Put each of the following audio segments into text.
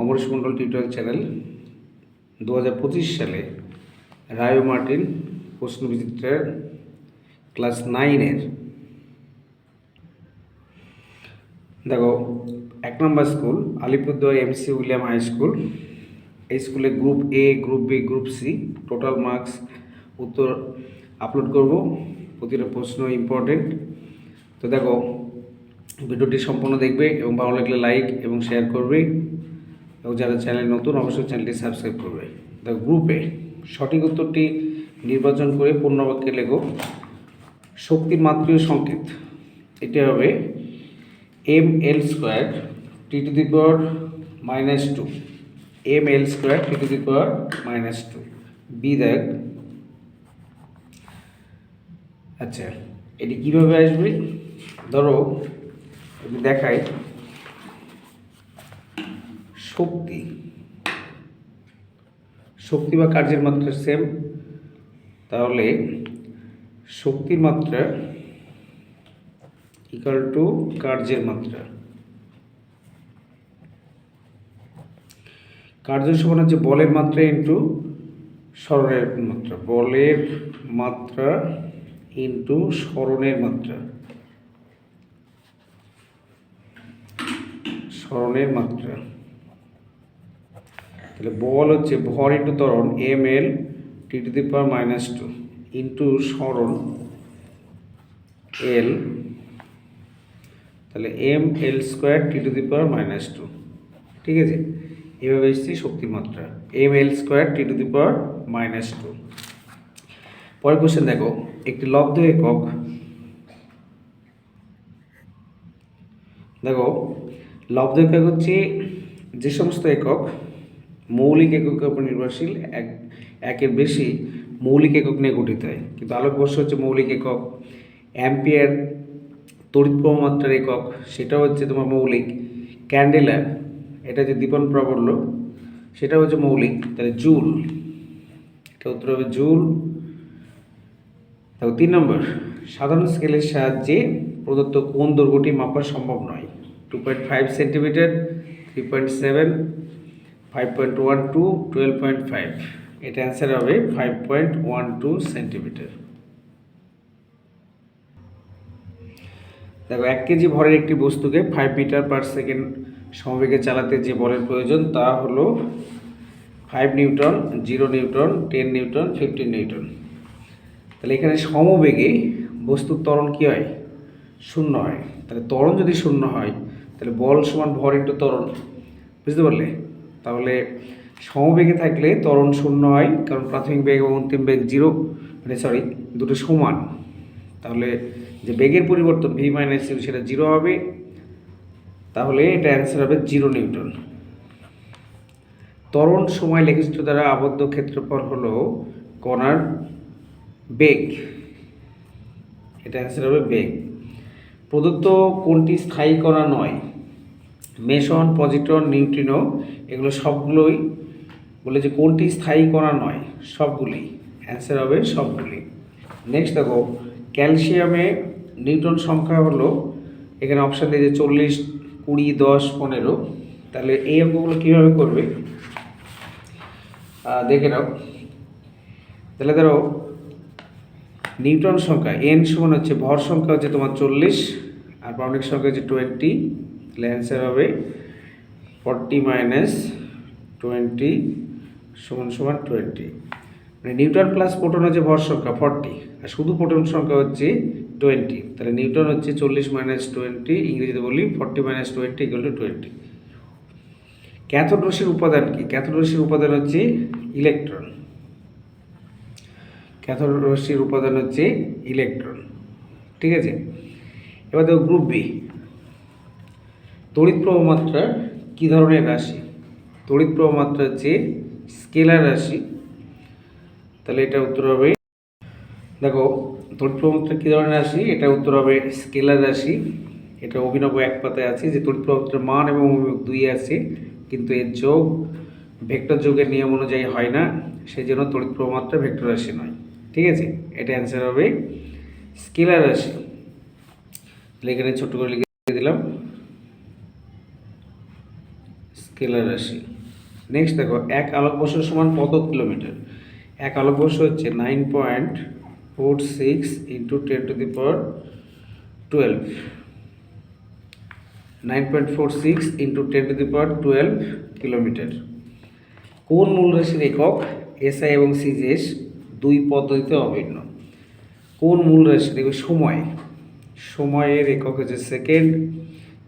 অমরেশ মণ্ডল tutorial channel দু পঁচিশ সালে রায়ো মার্টিন প্রশ্নবিচিত্রের ক্লাস নাইনের। দেখো, এক নম্বর school, Alipurduar MC William high school. এই স্কুলে group A group B group C total marks, উত্তর আপলোড করব। প্রতিটা প্রশ্ন ইম্পর্টেন্ট। তো দেখো, ভিডিওটি সম্পূর্ণ দেখবে এবং ভালো লাগলে লাইক এবং শেয়ার করবে। এবং যারা চ্যানেল নতুন, অবশ্যই চ্যানেলটি সাবস্ক্রাইব করবে। দেখো গ্রুপে সঠিক উত্তরটি নির্বাচন করে পূর্ণবাক্যে লেখো। শক্তির মাত্রীয় সংকেত। এটা হবে M L square T to the power minus two M L square T to the power minus two B দেখ। আচ্ছা এটি কীভাবে আসবে? ধরো দেখাই। শক্তি। শক্তি বা কার্যের মাত্রা সেম তাহলে শক্তির মাত্রা ইকাল টু কার্যের মাত্রা। কার্য সমান হচ্ছে বলের মাত্রা ইন্টু স্মরণের মাত্রা। বলের মাত্রা ইন্টু স্মরণের মাত্রা। স্মরণের মাত্রা। তাহলে বল হচ্ছে ভর ইন্টু ত্বরণ M L T to the power minus two into স্মরণ এল তাহলে M L square T to the power minus two ঠিক আছে? এভাবে এসেছি শক্তির মাত্রা M L square T to the power minus two পরের কোশ্চেন দেখো, একটি লব্ধ একক দেখো, লব্ধ একক হচ্ছে যে সমস্ত একক মৌলিক এককের উপর নির্ভরশীল, এক, একের বেশি মৌলিক একক নিয়ে গঠিত হয়। কিন্তু আলোকবর্ষ হচ্ছে মৌলিক একক, অ্যাম্পিয়ার তড়িৎ প্রমাত্রার একক, সেটাও হচ্ছে তোমার মৌলিক। ক্যান্ডেলার, এটা যে দীপন প্রাবল্য সেটা হচ্ছে মৌলিক। তাহলে জুল, এটা উত্তর হবে জুল। দেখো তিন নম্বর, সাধারণ স্কেলের সাহায্যে প্রদত্ত কোন দৈর্ঘ্যটি মাপা সম্ভব নয়? Two point five centimetre three point seven five point one two twelve point five এটা অ্যান্সার হবে five point one two centimetre দেখো, এক কেজি ভরের একটি বস্তুকে ফাইভ মিটার পার সেকেন্ড সমবেগে চালাতে যে বলের প্রয়োজন, তা হলো five newton zero newton ten newton fifteen newton. তাহলে এখানে সমবেগে বস্তুর ত্বরণ কী হয়? শূন্য হয়। তাহলে ত্বরণ যদি শূন্য হয়, তাহলে বল সমান ভর ইন্টু ত্বরণ। বুঝতে পারলে? সমবেগে থাকলে ত্বরণ শূন্য হয়, কারণ প্রাথমিক বেগ এবং অন্তিম বেগ জিরো মানে সরি দুটো সমান। তাহলে যে বেগের পরিবর্তন ভি মাইনাস ইউ সেটা জিরো হবে, তাহলে এটা অ্যান্সার হবে জিরো নিউটন ত্বরণ সময় লেখিত দ্বারা আবদ্ধ ক্ষেত্রফল হলো কণার বেগ। এটা অ্যান্সার হবে বেগ। প্রদত্ত কোনটি স্থায়ী কণা নয়? মেশন পজিট্রন নিউট্রিনো, এগুলো সবগুলোই বলে যে কোনটি স্থায়ী কণা নয় সবগুলি অ্যান্সার হবে সবগুলি। নেক্সট দেখো ক্যালসিয়ামে নিউটন সংখ্যা হলো এখানে অপশান দিয়ে যে চল্লিশ, কুড়ি, দশ, পনেরো। তাহলে এই অঙ্কগুলো কীভাবে করবে? দেখে নাও। তাহলে ধরো নিউটন সংখ্যা এন সমান হচ্ছে, ভর সংখ্যা হচ্ছে তোমার চল্লিশ, আর পাউন্ডিক সংখ্যা হচ্ছে টোয়েন্টি তাহলে অ্যান্সার হবে ফর্টি মাইনাস টোয়েন্টি সমান সমান টোয়েন্টি মানে নিউটন প্লাস প্রোটন হচ্ছে ভর সংখ্যা ফর্টি আর শুধু প্রোটন সংখ্যা হচ্ছে টোয়েন্টি তাহলে নিউটন হচ্ছে চল্লিশ মাইনাস টোয়েন্টি ইংরেজিতে বলি forty minus twenty equal to twenty cathode উপাদান কি? ক্যাথোড রশ্মির উপাদান হচ্ছে ইলেকট্রন ক্যাথোড উপাদান হচ্ছে ইলেকট্রন ঠিক আছে? এবার দেখো গ্রুপ বি তড়িৎ প্রবাহ মাত্রা কী ধরনের রাশি? তড়িৎ প্রবাহ মাত্রা হচ্ছে স্কেলার রাশি, তাহলে এটা উত্তর হবে, দেখো তড়িৎ প্রবাহ মাত্রা কী ধরনের রাশি? এটা উত্তর হবে স্কেলার রাশি। এটা অভিনব এক পাতায় আছে যে তড়িৎ প্রবাহ মাত্রার মান এবং অভিমুখ দুই আছে, কিন্তু এর যোগ ভেক্টর যোগের নিয়ম অনুযায়ী হয় না সেই জন্য তড়িৎ প্রবাহ মাত্রা ভেক্টর রাশি নয়। ঠিক আছে? এটা অ্যান্সার হবে স্কেলার রাশি। তাহলে এখানে ছোট্ট করে লিখে দিলাম। স্কেলার রাশি। নেক্সট দেখো, এক আলোকবর্ষ সমান কত কিলোমিটার? এক আলোকবর্ষ হচ্ছে nine point four six into ten to the power twelve nine point four six into ten to the power twelve kilometre কোন মূল রাশির একক? এসআই এবং সিজিএস দুই পদ্ধতিতে অভিন্ন। কোন মূল রাশি? দেখবে সময়। সময়ের একক হচ্ছে সেকেন্ড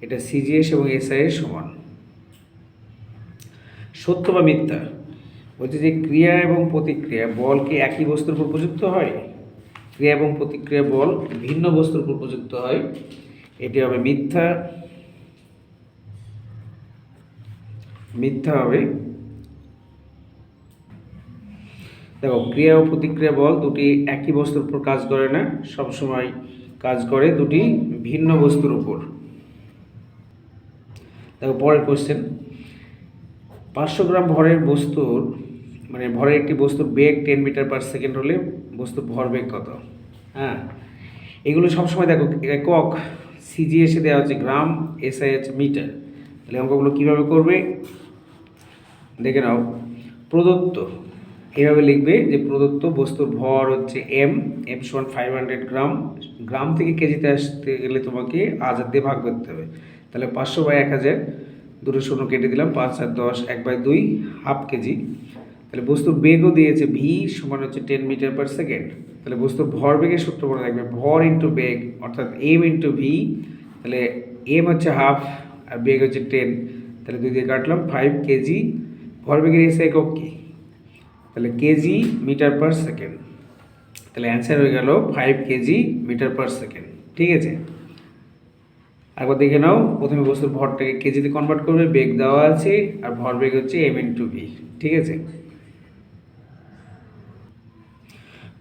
এটা সিজিএস এবং এসআই এর সমান। সত্য বা মিথ্যা? বলছে যে ক্রিয়া এবং প্রতিক্রিয়া বল কি একই বস্তুর উপর প্রযুক্ত হয়? ক্রিয়া এবং প্রতিক্রিয়া বল ভিন্ন বস্তুর উপর প্রযুক্ত হয়। এটি হবে মিথ্যা। মিথ্যা হবে। দেখো, ক্রিয়া ও প্রতিক্রিয়া বল দুটি একই বস্তুর উপর কাজ করে না। সবসময় কাজ করে দুটি ভিন্ন বস্তুর উপর। দেখো, পরের কোশ্চেন পাঁচশো গ্রাম ভরের বস্তুর মানে ভরের একটি বস্তুর বেগ টেন মিটার পার সেকেন্ড হলে বস্তুর ভর ভরবেগ কত? হ্যাঁ এগুলো সবসময় দেখো একক সিজিএসে দেওয়া হচ্ছে গ্রাম এসআই হচ্ছে মিটার তাহলে অঙ্কগুলো কীভাবে করবে? দেখে নাও, প্রদত্ত, এভাবে লিখবে যে প্রদত্ত বস্তুর ভর হচ্ছে এম এম সমান ফাইভ হান্ড্রেড গ্রাম গ্রাম থেকে কেজিতে আসতে গেলে তোমাকে হাজার দিয়ে ভাগ করতে হবে। তাহলে পাঁচশো বাই এক হাজার দুটো শূন্য কেটে দিলাম, পাঁচ আর দশ, এক বাই দুই, হাফ কেজি। তাহলে বস্তুর বেগও দিয়েছে ভি সমান হচ্ছে টেন মিটার পার সেকেন্ড তাহলে বস্তুর ভর বেগের সূত্র মনে রাখবে ভর ইন্টু বেগ, অর্থাৎ এম ইন্টু ভি তাহলে এম হচ্ছে হাফ আর বেগ হচ্ছে টেন তাহলে দুই দিয়ে কাটলাম ফাইভ কেজি। ভর বেগের এসে একক কী? তাহলে কেজি মিটার পার সেকেন্ড তাহলে অ্যান্সার হয়ে গেল five kg metre per second ঠিক আছে? একবার দেখে নাও, প্রথমে বস্তুর ভরটাকে কেজিতে কনভার্ট করবে, বেগ দেওয়া আছে, আর ভর বেগ হচ্ছে এম ইন টু ভি ঠিক আছে?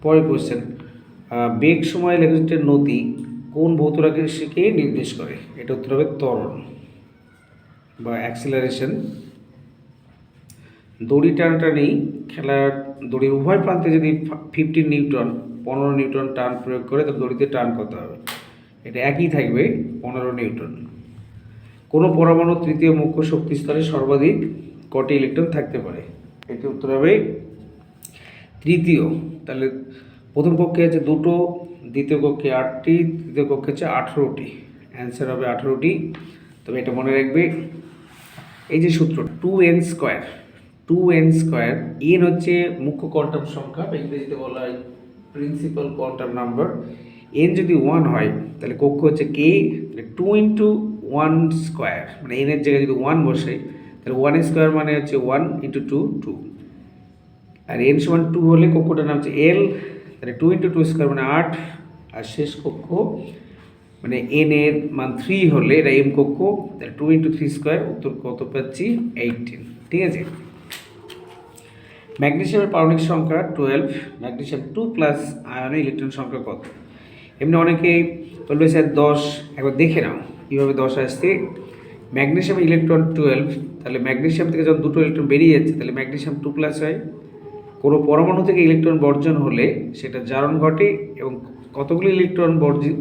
পরের কোশ্চেন বেগ সময় লেখচিত্রের নদী কোন ভৌত রাশিকে নির্দেশ করে? এটা উত্তর হবে ত্বরণ বা অ্যাক্সিলারেশন দড়ি টান টানাটানি খেলার দড়ির উভয় প্রান্তে যদি ফিফটিন নিউটন পনেরো নিউটন টান প্রয়োগ করে তবে দড়িতে টান কত হবে? এটা একই থাকবে পনেরো নিউটন কোনো পরমাণু তৃতীয় মুখ্য শক্তি স্তরে সর্বাধিক কটি ইলেকট্রন থাকতে পারে? এটি উত্তর হবে তৃতীয়। তাহলে প্রথম কক্ষে আছে দুটো, দ্বিতীয় কক্ষে আটটি, তৃতীয় কক্ষে আছে আঠেরোটি। অ্যান্সার হবে আঠেরোটি। তবে এটা মনে রাখবে, এই যে সূত্র two N square two N square N হচ্ছে মুখ্য কোয়ান্টাম সংখ্যা ইংরেজিতে বলা হয় প্রিন্সিপাল কোয়ান্টাম নাম্বার এন যদি ওয়ান হয়, তাহলে কক্ষ হচ্ছে K two into one square মানে এনের জায়গায় যদি ওয়ান বসে, তাহলে ওয়ান স্কোয়ার মানে হচ্ছে ওয়ান ইন্টু টু টু আর এন সমান টু হলে কক্ষটার নাম হচ্ছে এল তাহলে টু ইন্টু টু স্কোয়ার মানে আট, আর শেষ কক্ষ মানে এন এর মান থ্রি হলে, এটা এম কক্ষ, তাহলে টু ইন্টু থ্রি স্কোয়ার উত্তর কত পাচ্ছি? এইটিন ঠিক আছে? ম্যাগনেসিয়ামের পারমাণবিক সংখ্যা টুয়েলভ ম্যাগনেসিয়াম টু প্লাস আয়নে ইলেকট্রন সংখ্যা কত? এমনি অনেকেই বলবে, স্যার, দশ, একবার দেখে নাও, কীভাবে দশ আসছে। ম্যাগনেশিয়াম ইলেকট্রন টুয়েলভ, তাহলে ম্যাগনেশিয়াম থেকে যখন দুটো ইলেকট্রন বেরিয়ে যাচ্ছে, তাহলে ম্যাগনেশিয়াম টু প্লাস হয়। কোনো পরমাণু থেকে ইলেকট্রন বর্জন হলে সেটা জারণ ঘটে এবং কতগুলি ইলেকট্রন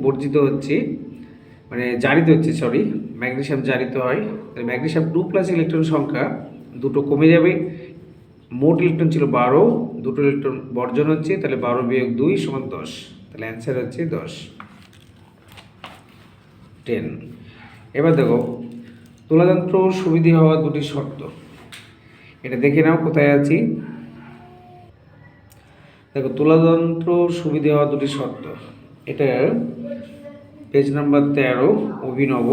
বর্জিত হচ্ছে মানে জারিত হচ্ছে, সরি, ম্যাগনেশিয়াম জারিত হয়, তাহলে ম্যাগনেসিয়াম টু প্লাস ইলেকট্রন সংখ্যা দুটো কমে যাবে। মোট ইলেকট্রন ছিল বারো, দুটো ইলেকট্রন বর্জন হচ্ছে, তাহলে বারো বিয়োগ দুই সমান দশ। তাহলে অ্যান্সার হচ্ছে দশ। টেন এবার দেখো, তুলাযন্ত্র সুবিধি হওয়া দুটি শর্ত। এটা দেখে নাও, কোথায় আছি? দেখো, তুলাযন্ত্র সুবিধা হওয়া দুটি শর্ত। এটা পেজ নাম্বার তেরো, অভিনব।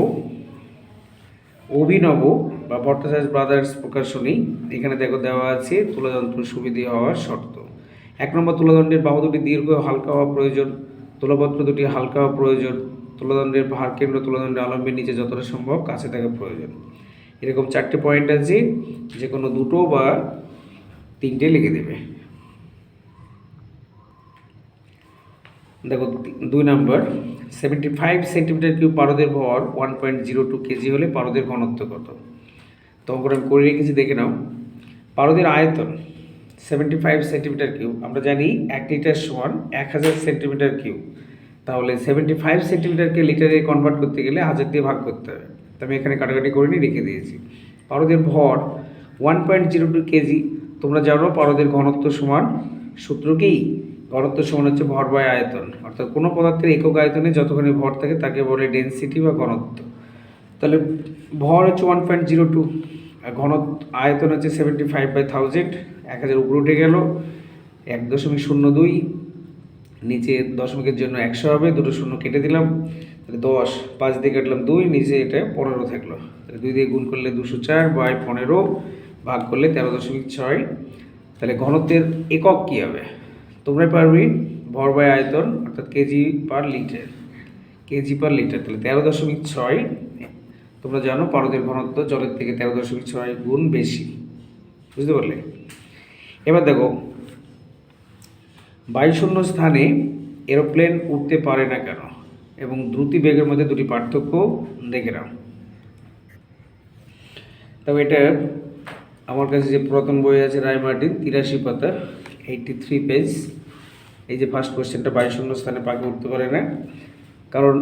অভিনব বা ভট্টাচার্য ব্রাদার্স প্রকাশনী, এখানে দেখো দেওয়া আছে তুলাযন্ত্র সুবিধি হওয়ার শর্ত। এক নম্বর তুলাদণ্ডের বাহু দুটি দীর্ঘ হালকা হওয়া প্রয়োজন। তুলাপত্র দুটি হালকা হওয়া প্রয়োজন। তুলাদণ্ডের ভার কেন্দ্র তুলাদণ্ডের আলম্বের নিচে যতটা সম্ভব কাছে থাকা প্রয়োজন। এরকম চারটে পয়েন্ট আছে যে কোনো দুটো বা তিনটে লিখে দেবে। দেখো, দুই নম্বর সেভেন্টি ফাইভ সেন্টিমিটার কিউব পারদের ভর one point zero two kg হলে পারদের ঘনত্ব কত? তখন আমি করে রেখেছি, দেখে নাও। পারদের আয়তন সেভেন্টি ফাইভ সেন্টিমিটার কিউব। আমরা জানি এক লিটার সমান এক হাজার সেন্টিমিটার কিউব। তাহলে সেভেন্টি ফাইভ সেন্টিমিটারকে লিটারে কনভার্ট করতে গেলে হাজার দিয়ে ভাগ করতে হবে। তো আমি এখানে কাটাকাটি করে নিয়ে রেখে দিয়েছি। পারদের ভর one point zero two kg. তোমরা জানো পারদের ঘনত্ব সমান সূত্র কি ঘনত্ব সমান হচ্ছে ভর বাই আয়তন। অর্থাৎ কোনো পদার্থের একক আয়তনে যতখানি ভর থাকে তাকে বলে ডেনসিটি বা ঘনত্ব। তাহলে ভর হচ্ছে ওয়ান পয়েন্ট জিরো টু আর ঘনত্ব, আয়তন হচ্ছে সেভেন্টি ফাইভ বাই থাউজেন্ড এক হাজার উপরে উঠে গেল। এক দশমিক শূন্য দুই, নিচে দশমিকের জন্য একশো হবে, দুটো শূন্য কেটে দিলাম। তাহলে দশ, পাঁচ দিয়ে কাটলাম দুই, নিচে এটা পনেরো থাকল। তাহলে দুই দিয়ে গুণ করলে দুশো চার বাই পনেরো, ভাগ করলে তেরো দশমিক ছয়। তাহলে ঘনত্বের একক কী হবে? তোমরাই পারবি, ভর বাই আয়তন, অর্থাৎ kg per litre. Kg per litre, তাহলে তেরো দশমিক ছয়। তোমরা জানো, পারদের ঘনত্ব জলের থেকে তেরো দশমিক ছয় গুণ বেশি। বুঝতে পারলে? এবার দেখো, বায়ুশূন্য স্থানে এরোপ্লেন উঠতে পারে না কেন? এবং দ্রুতি বেগের মধ্যে দুটি পার্থক্য দেখে নাও। তবে এটা আমার কাছে যে পুরাতন বই আছে রায় মার্টিন, তিরাশি পাতা এইটটি থ্রি পেজ এই যে ফার্স্ট কোশ্চেনটা বায়ুশূন্য স্থানে পাখি উঠতে পারে না। কারণ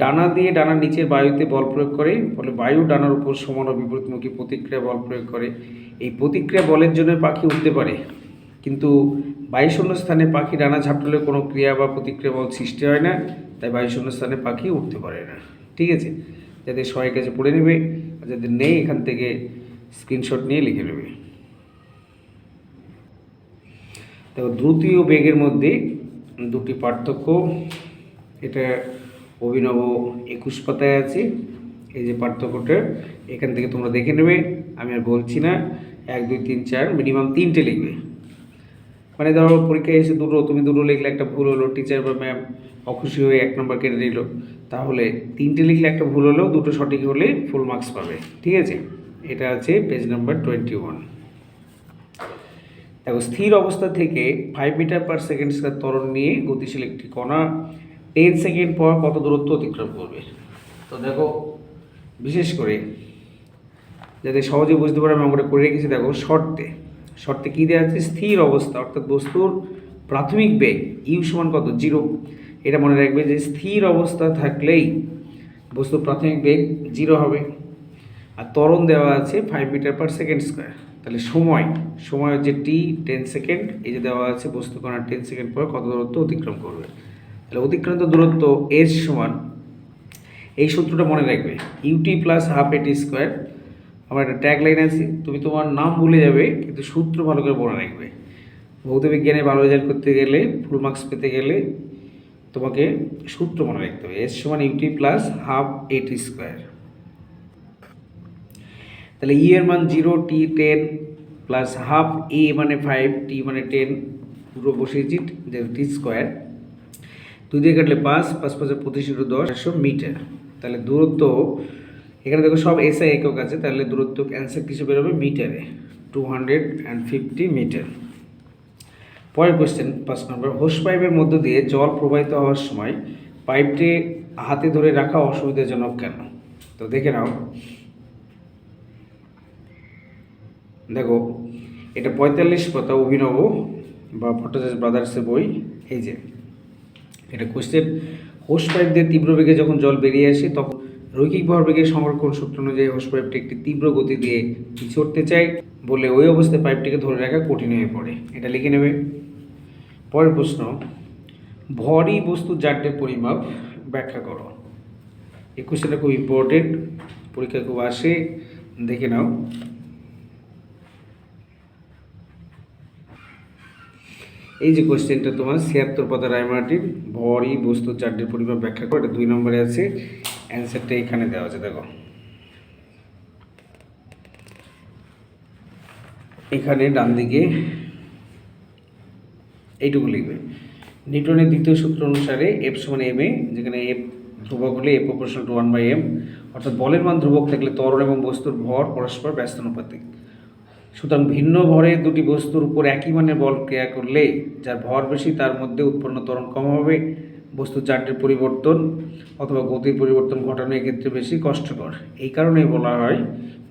ডানা দিয়ে ডানার নিচের বায়ুতে বল প্রয়োগ করে, ফলে বায়ু ডানার উপর সমান ও বিপরীতমুখী প্রতিক্রিয়া বল প্রয়োগ করে। এই প্রতিক্রিয়া বলের জন্য পাখি উঠতে পারে। কিন্তু বায়ুশূন্য স্থানে পাখি ডানা ঝাপটালে কোনো ক্রিয়া বা প্রতিক্রিয়া বল সৃষ্টি হয় না, তাই বায়ুশূন্য স্থানে পাখি উঠতে পারে না। ঠিক আছে? যাদের সবাই কাছে পড়ে নেবে, আর যাদের নেই, এখান থেকে স্ক্রিনশট নিয়ে লিখে নেবে। দেখো, দ্রুতি ও বেগের মধ্যে দুটি পার্থক্য। এটা অভিনব একুশ পাতায় আছে। এই যে পার্থক্যটা, এখান থেকে তোমরা দেখে নেবে। আমি আর বলছি না, এক, দুই, তিন, চার মিনিমাম তিনটে লিখবে। মানে ধরো পরীক্ষায় এসে দুটো, তুমি দুটো লিখলে একটা ভুল হলো টিচার বা ম্যাম অখুশি হয়ে এক নম্বর কেটে নিল। তাহলে তিনটে লিখলে একটা ভুল হলেও দুটো সঠিক হলে ফুল মার্কস পাবে। ঠিক আছে? এটা আছে পেজ নাম্বার টোয়েন্টি ওয়ান দেখো, স্থির অবস্থা থেকে ফাইভ মিটার পার সেকেন্ড ত্বরণ নিয়ে গতিশীল একটি কণা টেন সেকেন্ড পর কত দূরত্ব অতিক্রম করবে? তো দেখো, বিশেষ করে যাতে সহজে বুঝতে পারে, আমি আমরা করে রেখেছি, দেখো, শর্তে। শর্তে কী দেওয়া আছে? স্থির অবস্থা, অর্থাৎ বস্তুর প্রাথমিক বেগ ইউ সমান কত? জিরো এটা মনে রাখবে যে স্থির অবস্থা থাকলেই বস্তুর প্রাথমিক বেগ জিরো হবে। আর ত্বরণ দেওয়া আছে five metre per second square তাহলে সময় সময় হচ্ছে টি টেন সেকেন্ড এই যে দেওয়া আছে বস্তু কণা টেন সেকেন্ড পর কত দূরত্ব অতিক্রম করবে। তাহলে অতিক্রান্ত দূরত্ব এস সমান, এই সূত্রটা মনে রাখবে u t plus half a t square আমার একটা ট্যাগ লাইন আছে, তুমি তোমার নাম ভুলে যাবে, কিন্তু সূত্র ভালো করে মনে রাখবে। ভৌত বিজ্ঞানে ভালো রেজাল্ট করতে গেলে ফুল মার্কস পেতে গেলে তোমাকে সূত্র মনে রাখতে হবে এস সমান u t plus half a t square তাহলে ই এর মান zero t ten plus half a মানে ফাইভ টি মানে টেন পুরো বসিয়েছি টি স্কোয়ার দুই দিয়ে কাটলে পাঁচ পাঁচ পাঁচে পঁচিশ ইন্টু দশ একশো মিটার। তাহলে দূরত্ব, এখানে দেখো সব এসআই একক আছে, তাহলে দূরত্ব অ্যান্সার কিছু বেরোবে মিটারে two hundred and fifty metre. পরের কোয়েশ্চেন পাঁচ নম্বর হোস পাইপের মধ্য দিয়ে জল প্রবাহিত হওয়ার সময় পাইপটি হাতে ধরে রাখা অসুবিধাজনক কেন? তো দেখে নাও। দেখো, এটা পঁয়তাল্লিশ পাতা অভিনব বা ভট্টাচার্য ব্রাদার্সের বই, এই যে। এটা কোশ্চেন হোস পাইপ দিয়ে তীব্র বেগে যখন জল বেরিয়ে আসে, তখন রৈখিক ভরবেগের সংরক্ষণ সূত্র অনুযায়ী হোস পাইপটি একটি তীব্র গতি দিয়ে পিছড়তে চায় বলে ওই অবস্থায় পাইপটিকে ধরে রাখা কঠিন হয়ে পড়ে। এটা লিখে নেবে। পরের প্রশ্ন ভরই বস্তু জাড্যের পরিমাপ ব্যাখ্যা করো। এই কোশ্চেনটা খুব ইম্পর্টেন্ট পরীক্ষা খুব আসে। দেখে নাও। এই যে কোশ্চেনটা তোমার, ছিয়াত্তর পাতা রায়মার্টিন ভরই বস্তু চারটির পরিমাপ ব্যাখ্যা করে, এটা দুই নম্বরে আছে অ্যান্সারটা এখানে দেওয়া আছে, দেখো। এখানে ডান দিকে এইটুকু লিখবে। নিউটনের দ্বিতীয় সূত্র অনুসারে এফ সমান এম এ, যেখানে এফ ধ্রুবক হলে F proportional to one by m অর্থাৎ বলের মান ধ্রুবক থাকলে তরল এবং বস্তুর ভর পরস্পর ব্যস্তানুপাতিক সুতরাং ভিন্ন ভরে দুটি বস্তুর উপর একই মানের বল ক্রিয়া করলে, যার ভর বেশি তার মধ্যে উৎপন্ন ত্বরণ কম হবে, বস্তু চারটির পরিবর্তন অথবা গতির পরিবর্তন ঘটানো এক্ষেত্রে বেশি কষ্টকর। এই কারণে বলা হয়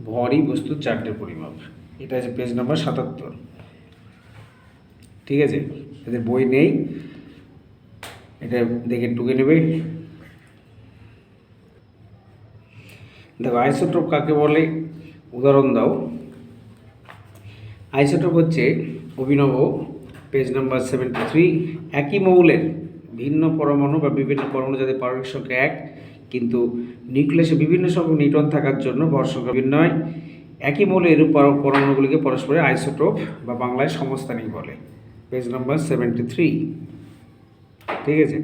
ভরই বস্তুর চারটির পরিমাপ। এটা আছে পেজ নাম্বার সাতাত্তর। ঠিক আছে? এদের বই নেই। এটা দেখে টুকে নেবে। দেখো আইসোটোপ কাকে বলে? উদাহরণ দাও। আইসোটোপ হচ্ছে অভিনব পেজ নাম্বার সেভেন্টি থ্রি একই মৌলের ভিন্ন পরমাণু বা বিভিন্ন পরমাণু যাদের পারমাণবিক সংখ্যা এক, কিন্তু নিউক্লিয়াসে বিভিন্ন সংখ্যক নিউট্রন থাকার জন্য ভর সংখ্যা হয় একই মৌলের এরূপ পরমাণুগুলিকে পরস্পরে আইসোটোপ বা বাংলায় সমস্থানিক বলে। পেজ নাম্বার সেভেন্টি থ্রি ঠিক আছে?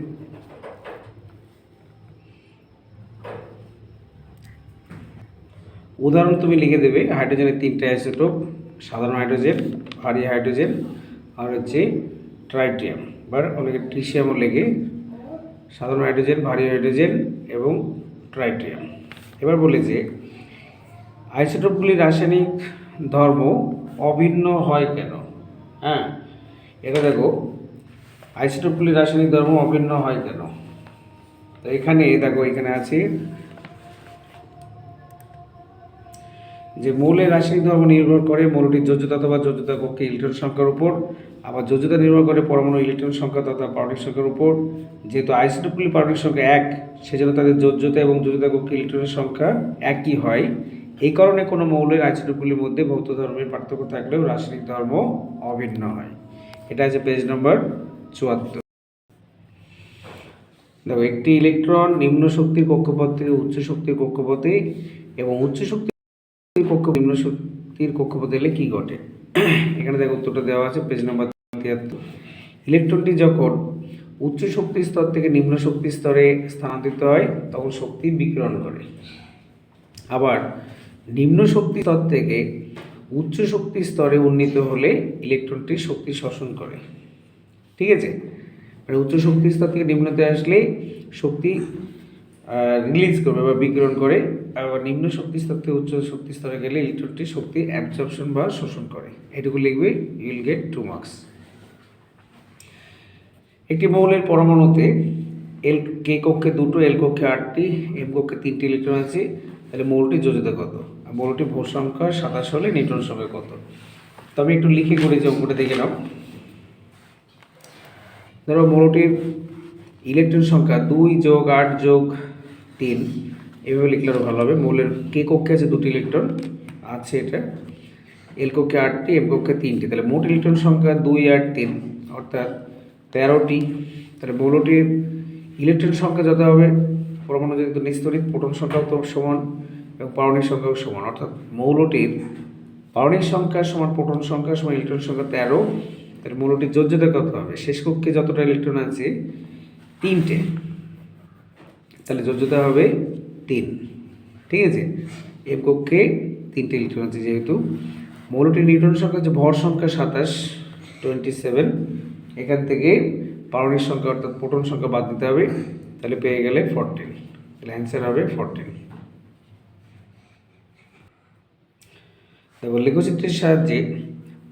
উদাহরণ তুমি লিখে দেবে হাইড্রোজেনের তিনটে আইসোটোপ। সাধারণ হাইড্রোজেন ভারী হাইড্রোজেন আর হচ্ছে ট্রাইটিয়াম বা অনেকে ট্রিশিয়ামও লেগে সাধারণ হাইড্রোজেন ভারী হাইড্রোজেন এবং ট্রাইটিয়াম এবার বলি যে আইসোটোপগুলির রাসায়নিক ধর্ম অভিন্ন হয় কেন? হ্যাঁ এটা দেখো আইসোটোপগুলির রাসায়নিক ধর্ম অভিন্ন হয় কেন? তো এখানে, দেখো, এখানে আছে যে মৌলের রাসায়নিক ধর্ম নির্ভর করে মৌলটির যোজ্যতা অথবা যোজ্যতা কক্ষে ইলেকট্রন সংখ্যার উপর, আবার যোজ্যতা নির্ভর করে পরমাণু ইলেকট্রন সংখ্যা তথা পারমাণবিক সংখ্যার উপর। যেহেতু আইসোটোপগুলি পারমাণবিক সংখ্যা এক, সেজন্য তাদের যোজ্যতা এবং যোজ্যতা কক্ষে ইলেকট্রনের সংখ্যা একই হয়। এই কারণে কোনো মৌলের আইসোটোপগুলির মধ্যে ভৌত ধর্মের পার্থক্য থাকলেও রাসায়নিক ধর্ম অভিন্ন হয়। এটা আছে পেজ নম্বর চুয়াত্তর। দেখো, একটি ইলেকট্রন নিম্ন শক্তির কক্ষপথ থেকে উচ্চ শক্তির কক্ষপথে এবং উচ্চ শক্তি কক্ষ নিম্ন শক্তির কক্ষপথে এলে কী ঘটে? এখানে দেখো উত্তরটা দেওয়া আছে পেজ নাম্বার তিয়াত্তর। ইলেকট্রনটি যখন উচ্চ শক্তি স্তর থেকে নিম্ন শক্তি স্তরে স্থানান্তরিত হয়, তখন শক্তি বিকিরণ করে আবার নিম্ন শক্তি স্তর থেকে উচ্চ শক্তি স্তরে উন্নীত হলে ইলেকট্রনটি শক্তি শোষণ করে। ঠিক আছে? মানে উচ্চ শক্তি স্তর থেকে নিম্নতে আসলে শক্তি রিলিজ করবে বা বিকিরণ করে। আবার নিম্ন শক্তি স্তর থেকে উচ্চ শক্তি স্তরে গেলে ইলেকট্রনটি শক্তি অ্যাবজর্পশন বা শোষণ করে। এটুকু লিখবে ইউল গেট টু মার্কস একটি মৌলের পরমাণুতে এল কে কক্ষে দুটো এল কক্ষে আটটি এম কক্ষে তিনটি ইলেকট্রন আছে। তাহলে মৌলটি যোজিত কত? আর মৌলটি ভোর সংখ্যা সাতাশ হলে নিউট্রন সংখ্যা কত? তো আমি একটু লিখে করেছি অঙ্কটা দেখে নাও। ধরো মৌলটির ইলেকট্রন সংখ্যা দুই যোগ আট যোগ তিন। এভাবে লিখলে আরও ভালো হবে। মৌলের কে কক্ষে আছে দুটি ইলেকট্রন আছে এটা। এল কক্ষে আটটি এম কক্ষে তিনটি। তাহলে মোট ইলেকট্রন সংখ্যা দুই আট তিন, অর্থাৎ তেরোটি। তাহলে মৌলটির ইলেকট্রন সংখ্যা যত হবে, পরমাণু যেহেতু নিস্তরিত, প্রোটন সংখ্যাও তো সমান এবং পারমাণবিক সংখ্যাও সমান। অর্থাৎ মৌলটির পারমাণবিক সংখ্যা সমান প্রোটন সংখ্যা সমান ইলেকট্রন সংখ্যা তেরো। তাহলে মৌলটির যোজ্যতা কত হবে? শেষ কক্ষে যতটা ইলেকট্রন আছে, তিনটে। তাহলে যোজ্যতা হবে তিন। ঠিক আছে? এম কক্ষে তিনটে ইলেকট্রন আছে যেহেতু। মৌলটির নিউট্রন সংখ্যা হচ্ছে ভর সংখ্যা সাতাশ টোয়েন্টি সেভেন এখান থেকে পারমাণবিক সংখ্যা অর্থাৎ প্রোটন সংখ্যা বাদ দিতে হবে। তাহলে পেয়ে গেলে ফোরটিন তাহলে অ্যান্সার হবে ফোরটিন দেখো লেখচিত্রের সাহায্যে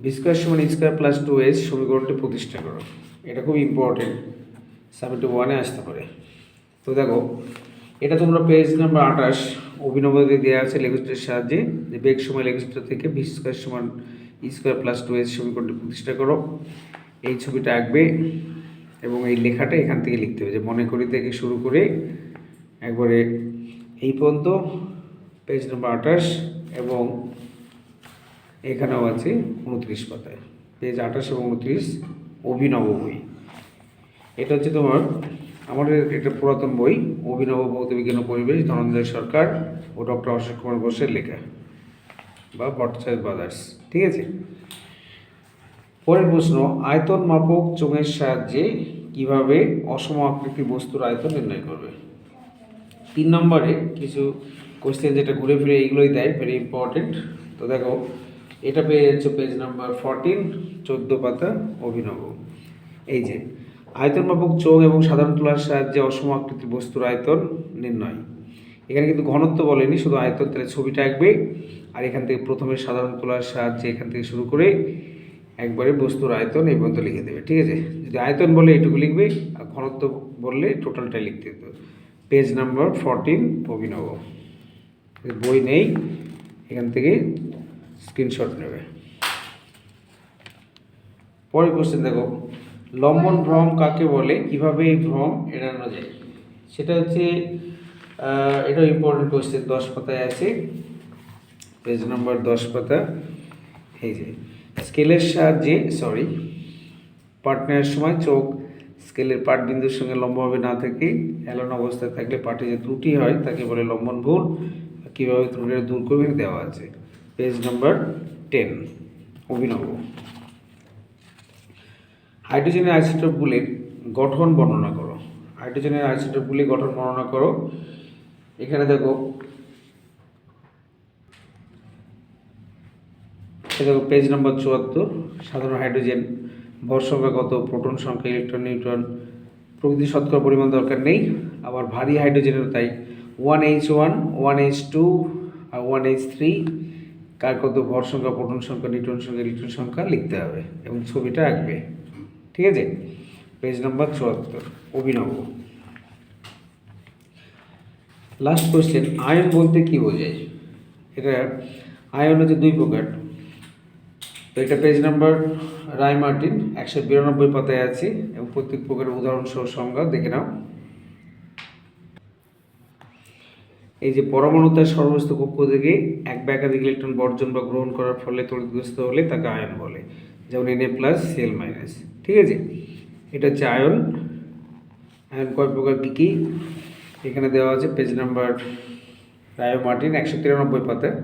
বি স্কোয়ার সমান স্কোয়ার প্লাস টু এস সমীকরণটি প্রতিষ্ঠা করো। এটা খুব ইম্পর্টেন্ট সাবজেক্ট ওয়ানে আসতে পারে। তো দেখো এটা তোমরা পেজ নাম্বার আঠাশ। অভিনবতে দেওয়া আছে লেখচিত্রের সাহায্যে। যে বেগ সময় লেখচিত্র থেকে বি স্কোয়ার সমান u square plus two s সমীকরণটি প্রতিষ্ঠা করো। এই ছবিটা আঁকবে এবং এই লেখাটা এখান থেকে লিখতে হবে। যে মনে করি থেকে শুরু করে একবারে এই পর্যন্ত পেজ নাম্বার আঠাশ এবং এখানেও আছে উনত্রিশ পাতায়। পেজ আঠাশ এবং উনত্রিশ অভিনব বই। এটা হচ্ছে তোমার আমাদের এটা পুরাতন বই, অভিনব ভৌত বিজ্ঞান পরিবেশ ধনঞ্জয় সরকার ও ডক্টর অশোক কুমার ঘোষের লেখা, বা ভট্টাচার্য ব্রাদার্স ঠিক আছে? পরের প্রশ্ন, আয়তন মাপক চোঙের সাহায্যে কীভাবে অসম আকৃতি বস্তুর আয়তন নির্ণয় করবে? তিন নম্বরে কিছু কোশ্চেন যেটা ঘুরে ফিরে এইগুলোই দেয় ভেরি ইম্পর্টেন্ট তো দেখো, এটা পেয়ে যাচ্ছে পেজ নাম্বার ফরটিন চোদ্দ পাতা অভিনব। এই যে আয়তন মাপক চোখ এবং সাধারণ তুলার সাহায্যে অসম আকৃতির বস্তুর আয়তন নির্ণয়। এখানে কিন্তু ঘনত্ব বলেনি, শুধু আয়তন, তাহলে ছবিটা আঁকবে। আর এখান থেকে প্রথমে সাধারণ তুলার সাহায্যে এখান থেকে শুরু করে একবারে বস্তুর আয়তন এই পর্যন্ত লিখে দেবে, ঠিক আছে? যদি আয়তন বলে এটুকু লিখবে, আর ঘনত্ব বললে টোটালটাই লিখতে হতো পেজ নাম্বার ফরটিন অভিনব বই নেই, এখান থেকে স্ক্রিনশট নেবে। পরের কোশ্চেন দেখো। লম্বন ভ্রম কাকে বলে? কীভাবে এই ভ্রম এড়ানো যায়? সেটা হচ্ছে এটাও ইম্পর্টেন্ট কোশ্চেন দশ পাতায় আছে। পেজ নাম্বার দশ পাতা। এই যে, স্কেলের সাহায্যে সরি পার্টনারের সময় চোখ স্কেলের পাট বিন্দুর সঙ্গে লম্বভাবে না থেকে এলন অবস্থায় থাকলে পাটে যে ত্রুটি হয়, তাকে বলে লম্বন ভুল কীভাবে ত্রুটিটা দূর করবে দেওয়া আছে। পেজ নাম্বার টেন অভিনব। হাইড্রোজেনের আইসোটোপগুলির গঠন বর্ণনা করো। হাইড্রোজেনের আইসোটোপগুলির গঠন বর্ণনা করো। এখানে দেখো দেখো পেজ নম্বর চুয়াত্তর, সাধারণ হাইড্রোজেন, ভর সংখ্যা কত, প্রোটন সংখ্যা, ইলেকট্রন, নিউট্রন, প্রকৃতি শতকরা পরিমাণ দরকার নেই, আবার ভারী হাইড্রোজেনের তাই। One H one one H two আর ওয়ান এইচ থ্রি কার কত ভর সংখ্যা, প্রোটন সংখ্যা, নিউট্রন সংখ্যা, ইলেকট্রন সংখ্যা লিখতে হবে এবং ছবিটা আঁকবে। ঠিক আছে? পেজ নাম্বার চুয়াত্তর, অভিনব। লাস্ট কোয়েশ্চেন আয়ন বলতে কি বোঝায়? এটা আয়ন হচ্ছে দুই প্রকার। তো এটা পেজ নাম্বার রায় মার্টিন, একশো বিরানব্বই পাতায় আছে এবং প্রত্যেক প্রকারের উদাহরণ সংজ্ঞা দেখে নাও। এই যে পরমাণু তার সর্বস্ত কক্ষ থেকে এক বা একাধিক ইলেকট্রন বর্জন বা গ্রহণ করার ফলে তড়িৎগ্রস্ত হলে তাকে আয়ন বলে। যেমন N A plus C L minus ঠিক আছে? এটা হচ্ছে আয়ন। আয়ন কয় প্রকার, কী কী? এখানে দেওয়া আছে পেজ নাম্বার রায় মার্টিন, একশো তিরানব্বই পাতায়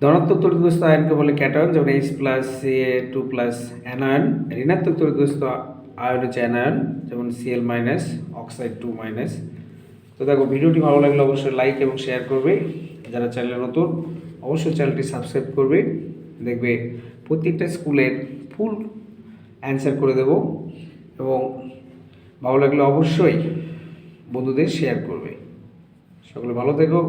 ধনাত্মক তড়িৎগ্রস্ত আয়নকে বলে ক্যাটায়ন যেমন H plus C A two plus anion ঋণাত্মক তড়িৎগ্রস্ত আয়ন হচ্ছে অ্যানায়ন যেমন C L minus oxide two minus তো দেখো, ভিডিওটি ভালো লাগলে অবশ্যই লাইক এবং শেয়ার করবে। যারা চ্যানেলে নতুন, অবশ্যই চ্যানেলটি সাবস্ক্রাইব করবে। দেখবে প্রত্যেকটা স্কুলের ফুল অ্যান্সার করে দেব এবং ভালো লাগলে অবশ্যই বন্ধুদের শেয়ার করবে। সকলে ভালো থেকো।